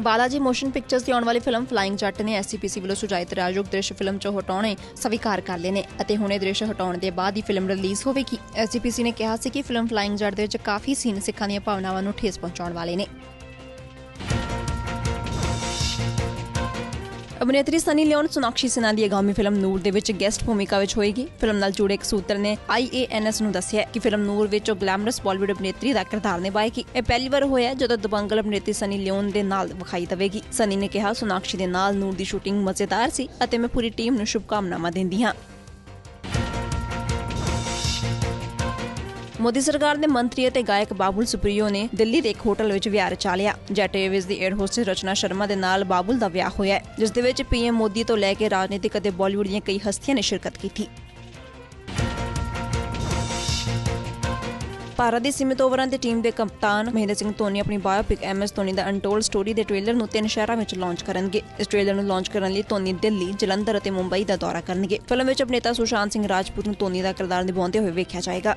Balaji motion pictures ਦੀ ਆਉਣ ਵਾਲੀ film flying ਜੱਟ ਨੇ ਐਸਸੀਪੀਸੀ ਵੱਲੋਂ ਸੁਝਾਏ ਰਾਜਯੋਗ ਦ੍ਰਿਸ਼ ਫਿਲਮ ਚੋਂ ਹਟਾਉਣੇ ਸਵੀਕਾਰ ਕਰ ਲਏ ਨੇ ਅਤੇ ਹੁਣੇ ਦ੍ਰਿਸ਼ ਹਟਾਉਣ ਦੇ ਬਾਅਦ ਹੀ ਫਿਲਮ ਰਿਲੀਜ਼ ਹੋਵੇਗੀ। ਐਸਸੀਪੀਸੀ ਨੇ ਕਿਹਾ ਸੀ ਕਿ ਫਿਲਮ ਫਲਾਈਂਗ ਜੱਟ ਦੇ ਵਿੱਚ ਕਾਫੀ ਸੀਨ ਸਿੱਖਾਂ ਦੀਆਂ ਭਾਵਨਾਵਾਂ ਨੂੰ ਠੇਸ ਪਹੁੰਚਾਉਣ ਵਾਲੇ ਨੇ। ਅਭਿਨੇਤਰੀ ਸਨੀ ਲਿਓਨ, ਸੋਨਾਕਸ਼ੀ ਸਿਨਹਾ ਦੀ ਆਗਾਮੀ ਫਿਲਮ ਨੂਰ ਦੇ ਵਿੱਚ ਗੈਸਟ ਭੂਮਿਕਾ ਵਿੱਚ ਹੋਏਗੀ। ਫਿਲਮ ਨਾਲ ਜੁੜੇ ਇੱਕ ਸੂਤਰ ਨੇ ਆਈਏਐਨਐਸ ਨੂੰ ਦੱਸਿਆ ਕਿ ਫਿਲਮ ਨੂਰ ਵਿੱਚ ਉਹ ਗਲੈਮਰਸ ਬਾਲੀਵੁੱਡ ਅਭਿਨੇਤਰੀ ਦਾ ਕਿਰਦਾਰ ਨਿਭਾਏਗੀ। ਇਹ ਪਹਿਲੀ ਵਾਰ ਹੋਇਆ ਜਦੋਂ ਦਬੰਗਲ ਅਭਿਨੇਤਰੀ ਸਨੀ ਲਿਓਨ ਦੇ ਨਾਲ ਵਿਖਾਈ ਦੇਵੇਗੀ। ਸਨੀ ਨੇ ਕਿਹਾ, ਸੋਨਾਕਸ਼ੀ ਦੇ ਨਾਲ ਨੂਰ ਦੀ ਸ਼ੂਟਿੰਗ ਮਜ਼ੇਦਾਰ ਸੀ ਅਤੇ ਮੈਂ ਪੂਰੀ ਟੀਮ ਨੂੰ ਸ਼ੁਭਕਾਮਨਾਵਾਂ ਦਿੰਦੀ ਹਾਂ। ਮੋਦੀ ਸਰਕਾਰ ਦੇ ਮੰਤਰੀ ਅਤੇ ਗਾਇਕ ਬਾਬੁਲ ਸੁਪਰੀਓ ਨੇ ਦਿੱਲੀ ਦੇ ਇੱਕ ਹੋਟਲ ਵਿੱਚ ਵਿਆਹ ਰਚਾ ਲਿਆ ਜੈਟ ਏਅਰਵੇਜ਼ ਦੀ 에ਅਰ ਹੋਸਟਸ ਰਚਨਾ ਸ਼ਰਮਾ ਦੇ ਨਾਲ ਬਾਬੁਲ ਦਾ ਵਿਆਹ ਹੋਇਆ ਹੈ, ਜਿਸ ਦੇ ਵਿੱਚ ਪੀਐਮ ਮੋਦੀ ਤੋਂ ਲੈ ਕੇ ਰਾਜਨੀਤਿਕ ਅਤੇ ਬਾਲੀਵੁੱਡ ਦੀਆਂ ਕਈ ਹਸਤੀਆਂ ਨੇ ਸ਼ਿਰਕਤ ਕੀਤੀ। ਭਾਰਤ ਦੀ ਸੀਮਿਤ ਓਵਰਾਂ ਦੀ ਟੀਮ ਦੇ ਕਪਤਾਨ ਮਹਿੰਦਰ ਸਿੰਘ ਧੋਨੀ ਆਪਣੀ ਬਾਇਓਪਿਕ ਐਮਐਸ ਧੋਨੀ ਦਾ ਅਨਟੋਲਡ ਸਟੋਰੀ ਦੇ ਟ੍ਰੇਲਰ ਨੂੰ ਤਿੰਨ ਸ਼ਹਿਰਾਂ ਵਿੱਚ ਲਾਂਚ ਕਰਨਗੇ। ਇਸ ਟ੍ਰੇਲਰ ਨੂੰ ਲਾਂਚ ਕਰਨ ਲਈ ਧੋਨੀ ਦਿੱਲੀ ਜਲੰਧਰ ਅਤੇ ਮੁੰਬਈ ਦਾ ਦੌਰਾ ਕਰਨਗੇ। ਫਿਲਮ ਵਿੱਚ ਅਭਿਨੇਤਾ ਸੁਸ਼ਾਂਤ ਸਿੰਘ ਰਾਜਪੂਤ ਨੂੰ ਧੋਨੀ ਦਾ ਕਿਰਦਾਰ ਨਿਭਾਉਂਦੇ ਹੋਏ ਵੇਖਿਆ ਜਾਏਗਾ।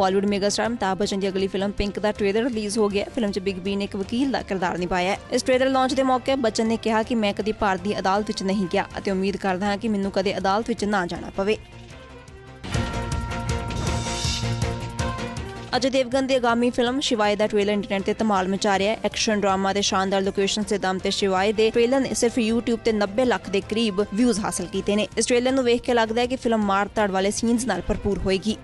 ਬਾਲੀਵੁੱਡ ਮੈਗਾਸਟਾਰ ਅਮਿਤਾਭ ਬੱਚਨ ਦੀ ਅਗਲੀ ਫਿਲਮ ਪਿੰਕ ਦਾ ਟ੍ਰੇਲਰ ਰਿਲੀਜ਼ ਹੋ ਗਿਆ ਫਿਲਮ 'ਚ ਬਿਗ ਬੀ ਨੇ ਇੱਕ ਵਕੀਲ ਦਾ ਕਿਰਦਾਰ ਨਿਭਾਇਆ ਹੈ। ਇਸ ਟ੍ਰੇਲਰ ਲਾਂਚ ਦੇ ਮੌਕੇ ਬੱਚਨ ਨੇ ਕਿਹਾ ਕਿ ਮੈਂ ਕਦੀ ਭਾਰਤ ਦੀ ਅਦਾਲਤ ਵਿੱਚ ਨਹੀਂ ਗਿਆ ਅਤੇ ਉਮੀਦ ਕਰਦਾ ਹਾਂ ਕਿ ਮੈਨੂੰ ਕਦੇ ਅਦਾਲਤ ਵਿੱਚ ਨਾ ਜਾਣਾ ਪਵੇ। ਅਜੇ ਦੇਵਗਨ ਦੀ ਆਗਾਮੀ ਫਿਲਮ ਸ਼ਿਵਾਏ ਦਾ ਟ੍ਰੇਲਰ ਇੰਟਰਨੈਟ ਤੇ ਧਮਾਲ ਮਚਾ ਰਿਹਾ ਹੈ। ਐਕਸ਼ਨ ਡਰਾਮਾ ਦੇ ਸ਼ਾਨਦਾਰ ਲੋਕੇਸ਼ਨ ਦੇ ਦਮ ਤੇ ਸ਼ਿਵਾਏ ਦੇ ਟ੍ਰੇਲਰ ਨੇ ਸਿਰਫ YouTube ਤੇ 90 ਲੱਖ ਦੇ ਕਰੀਬ ਵਿਊਜ਼ ਹਾਸਲ ਕੀਤੇ ਨੇ। ਇਸ ਟ੍ਰੇਲਰ ਨੂੰ ਵੇਖ ਕੇ ਲੱਗਦਾ ਹੈ ਕਿ ਫਿਲਮ ਮਾਰ ਧੜ ਵਾਲੇ ਸੀਨਸ ਨਾਲ ਭਰਪੂਰ ਹੋਏਗੀ।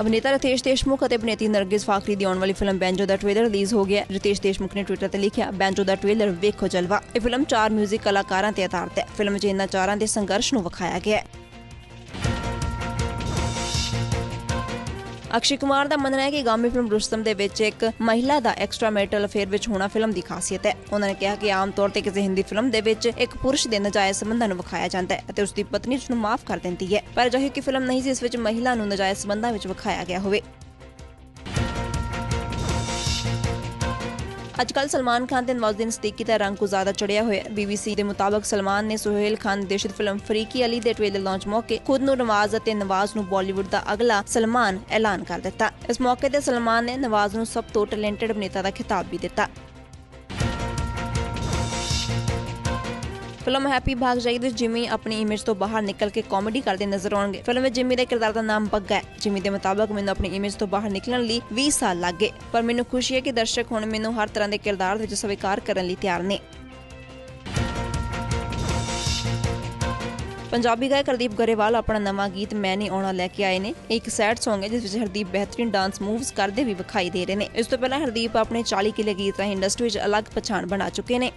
ਅਭਿਨੇਤਾ ਰਤੇਸ਼ ਦੇਸ਼ਮੁਖ ਅਤੇ ਅਭਿਨੇਤਰੀ ਨਰਗਿਸ ਫਾਖਰੀ ਦੀ ਆਉਣ ਵਾਲੀ ਫਿਲਮ ਬੈਂਜੋ ਦਾ ਟ੍ਰੇਲਰ ਰਿਲੀਜ਼ ਹੋ ਗਿਆ। ਰਤੇਸ਼ ਦੇਸ਼ਮੁਖ ਨੇ ਟਵਿੱਟਰ ਤੇ ਲਿਖਿਆ, ਬੈਂਜੋ ਦਾ ਟ੍ਰੇਲਰ ਵੇਖੋ ਜਲਵਾ। ਇਹ ਫਿਲਮ ਚਾਰ 뮤직 ਕਲਾਕਾਰਾਂ ਤੇ ਆਧਾਰਿਤ ਹੈ। ਫਿਲਮ ਚ ਇਹਨਾਂ ਚਾਰਾਂ ਦੇ ਸੰਘਰਸ਼ ਨੂੰ ਵਿਖਾਇਆ ਗਿਆ ਹੈ। ਅਕਸ਼ੇ ਕੁਮਾਰ ਦਾ ਮੰਨਣਾ ਹੈ ਕਿ ਗਾਮੀ ਫਿਲਮ ਰੁਸਤਮ ਦੇ ਵਿੱਚ ਇੱਕ ਮਹਿਲਾ ਦਾ ਐਕਸਟਰਾ ਮੈਰਿਟਲ ਅਫੇਅਰ ਵਿੱਚ ਹੋਣਾ ਫਿਲਮ ਦੀ ਖਾਸੀਅਤ ਹੈ। ਉਹਨਾਂ ਨੇ ਕਿਹਾ ਕਿ ਆਮ ਤੌਰ ਤੇ ਕਿਸੇ ਹਿੰਦੀ ਫਿਲਮ ਦੇ ਵਿੱਚ ਇੱਕ ਪੁਰਸ਼ ਦੇ ਨਜਾਇਜ਼ ਸੰਬੰਧਾਂ ਨੂੰ ਵਿਖਾਇਆ ਜਾਂਦਾ ਹੈ ਅਤੇ ਉਸ ਦੀ ਪਤਨੀ ਉਸ ਨੂੰ ਮਾਫ ਕਰ ਦਿੰਦੀ ਹੈ। ਪਰ ਅਜਿਹੀ ਕਿ ਫਿਲਮ ਨਹੀਂ ਸੀ, ਇਸ ਵਿੱਚ ਮਹਿਲਾ ਨੂੰ ਨਜਾਇਜ਼ ਸੰਬੰਧਾਂ ਵਿੱਚ ਵਿਖਾਇਆ ਗਿਆ ਹੋਵੇ। ਅੱਜ ਕੱਲ ਸਲਮਾਨ ਖਾਨ ਤੇ ਨਵਾਜ਼ੁਦੀਨ ਸਿੱਦੀਕੀ ਦਾ ਰੰਗ ਕੁ ਜ਼ਿਆਦਾ ਚੜਿਆ ਹੋਇਆ ਹੈ। ਬੀਬੀਸੀ ਦੇ ਮੁਤਾਬਕ ਸਲਮਾਨ ਨੇ ਸੁਹੇਲ ਖਾਨ ਨਿਰਦੇਸ਼ਿਤ ਫਿਲਮ ਫਰੀਕੀ ਅਲੀ ਦੇ ਟ੍ਰੇਲਰ ਲਾਂਚ ਮੌਕੇ ਖੁਦ ਨੂੰ ਨਵਾਜ਼ ਅਤੇ ਨਵਾਜ਼ ਨੂੰ ਬਾਲੀਵੁੱਡ ਦਾ ਅਗਲਾ ਸਲਮਾਨ ਐਲਾਨ ਕਰ ਦਿੱਤਾ। ਇਸ ਮੌਕੇ ਤੇ ਸਲਮਾਨ ਨੇ ਨਵਾਜ਼ ਨੂੰ ਸਭ ਤੋਂ ਟੈਲੈਂਟਡ ਅਭਿਨੇਤਾ ਦਾ ਖਿਤਾਬ ਵੀ ਦਿੱਤਾ। ਫਿਲਮ ਹੈਪੀ ਭਾਗ ਜਾਈ ਵਿੱਚ ਜਿਮੀ ਆਪਣੀ ਇਮੇਜ ਤੋਂ ਬਾਹਰ ਨਿਕਲ ਕੇ ਕਾਮੇਡੀ ਕਰਦੇ ਨਜ਼ਰ ਆਉਣਗੇ। ਫਿਲਮ ਵਿੱਚ ਜਿਮੀ ਦੇ ਕਿਰਦਾਰ ਦਾ ਨਾਮ ਬੱਗਾ ਹੈ। ਜਿਮੀ ਦੇ ਮੁਤਾਬਕ ਮੈਨੂੰ ਆਪਣੀ ਇਮੇਜ ਤੋਂ ਬਾਹਰ ਨਿਕਲਣ ਲਈ 20 ਸਾਲ ਲੱਗ ਪਰ ਮੈਨੂੰ ਖੁਸ਼ੀ ਹੈ ਕਿ ਦਰਸ਼ਕ ਹੁਣ ਮੈਨੂੰ ਹਰ ਤਰ੍ਹਾਂ ਦੇ ਕਿਰਦਾਰ ਵਿੱਚ ਸਵੀਕਾਰ ਕਰਨ ਲਈ ਤਿਆਰ ਨੇ। ਪੰਜਾਬੀ ਗਾਇਕ ਹਰਦੀਪ ਗਰੇਵਾਲ ਆਪਣਾ ਨਵਾਂ ਗੀਤ ਮੈਂ ਨਹੀਂ ਆਉਣਾ ਲੈ ਕੇ ਆਏ ਨੇ। ਇੱਕ ਸੈਡ Song ਹੈ, ਜਿਸ ਵਿੱਚ ਹਰਦੀਪ ਬਿਹਤਰੀਨ ਡਾਂਸ ਮੂਵਸ ਕਰਦੇ ਵੀ ਵਿਖਾਈ ਦੇ ਰਹੇ ਨੇ। ਇਸ ਤੋਂ ਪਹਿਲਾਂ ਹਰਦੀਪ ਆਪਣੇ 40 ਕਿਲੇ ਗੀਤ ਰਾਹੀਂ ਇੰਡਸਟਰੀ ਵਿੱਚ ਅਲੱਗ ਪਛਾਣ ਬਣਾ ਚੁੱਕੇ ਨੇ।